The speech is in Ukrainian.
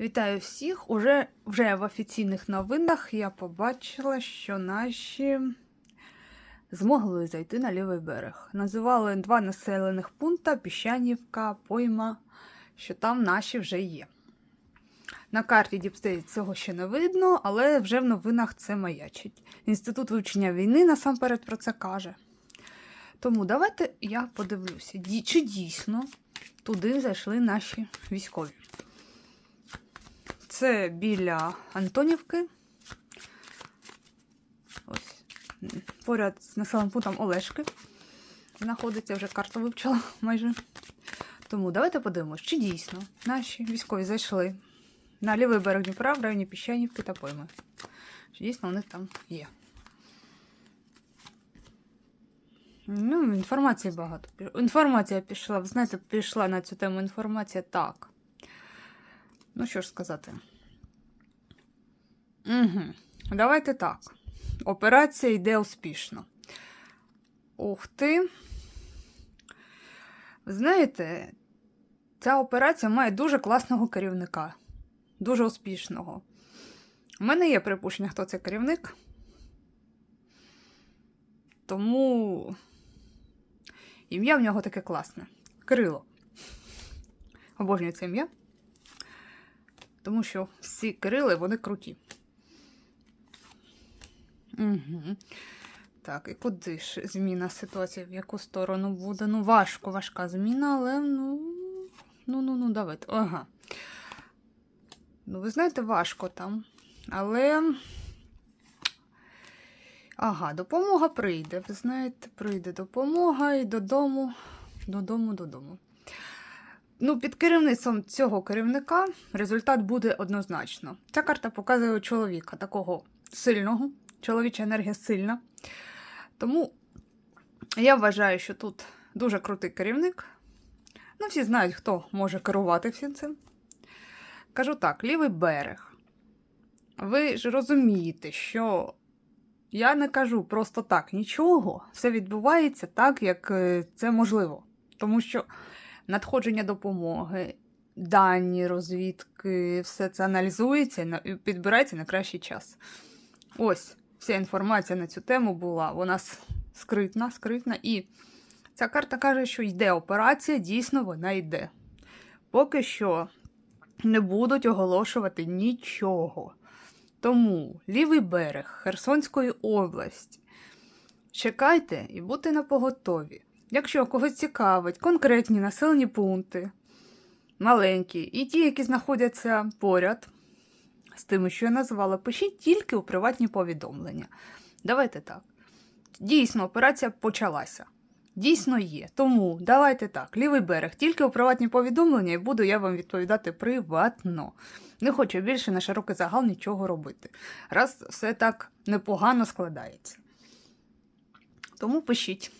Вітаю всіх! Уже вже в офіційних новинах я побачила, що наші змогли зайти на лівий берег. Називали два населених пункта Піщанівка, Пойма, що там наші вже є. На карті Діпстейт цього ще не видно, але вже в новинах це маячить. Інститут вивчення війни насамперед про це каже. Тому давайте я подивлюся, чи дійсно туди зайшли наші військові. Це біля Антонівки. Ось. Поряд з населеним пунктом Олешки. Знаходиться, вже карту вивчила майже. Тому давайте подивимось, чи дійсно наші військові зайшли на лівий берег Дніпра в районі Піщанівки та Пойми. Чи дійсно вони там є. Ну, інформації багато. Інформація пішла, ви знаєте, пішла на цю тему інформація так. Ну, що ж сказати. Угу. Давайте так. Операція йде успішно. Ух ти. Знаєте, ця операція має дуже класного керівника. Дуже успішного. У мене є припущення, хто це керівник. Тому ім'я в нього таке класне. Кирило. Обожнюю це ім'я. Тому що всі Кирили, вони круті. Угу. Так, і куди ж зміна ситуації, в яку сторону буде? Ну, важко, важка зміна, але ну. Ну, ну, ну, давайте. Ага. Ну, ви знаєте, важко там. Але. Ага, допомога прийде. Ви знаєте, прийде допомога і додому, додому, додому. Ну, під керівництвом цього керівника результат буде однозначно. Ця карта показує чоловіка, такого сильного, чоловіча енергія сильна. Тому я вважаю, що тут дуже крутий керівник. Ну, всі знають, хто може керувати всім цим. Кажу так: лівий берег. Ви ж розумієте, що я не кажу просто так нічого. Все відбувається так, як е, це можливо. Тому що надходження допомоги, дані, розвідки, все це аналізується і підбирається на кращий час. Ось вся інформація на цю тему була. Вона скритна, скритна. І ця карта каже, що йде операція, дійсно вона йде. Поки що не будуть оголошувати нічого. Тому лівий берег Херсонської області. Чекайте і будьте на поготові. Якщо когось цікавить конкретні населені пункти, маленькі, і ті, які знаходяться поряд з тими, що я назвала, пишіть тільки у приватні повідомлення. Давайте так. Дійсно, операція почалася. Дійсно є. Тому давайте так. Лівий берег, тільки у приватні повідомлення, і буду я вам відповідати приватно. Не хочу більше на широкий загал нічого робити. Раз все так непогано складається. Тому пишіть.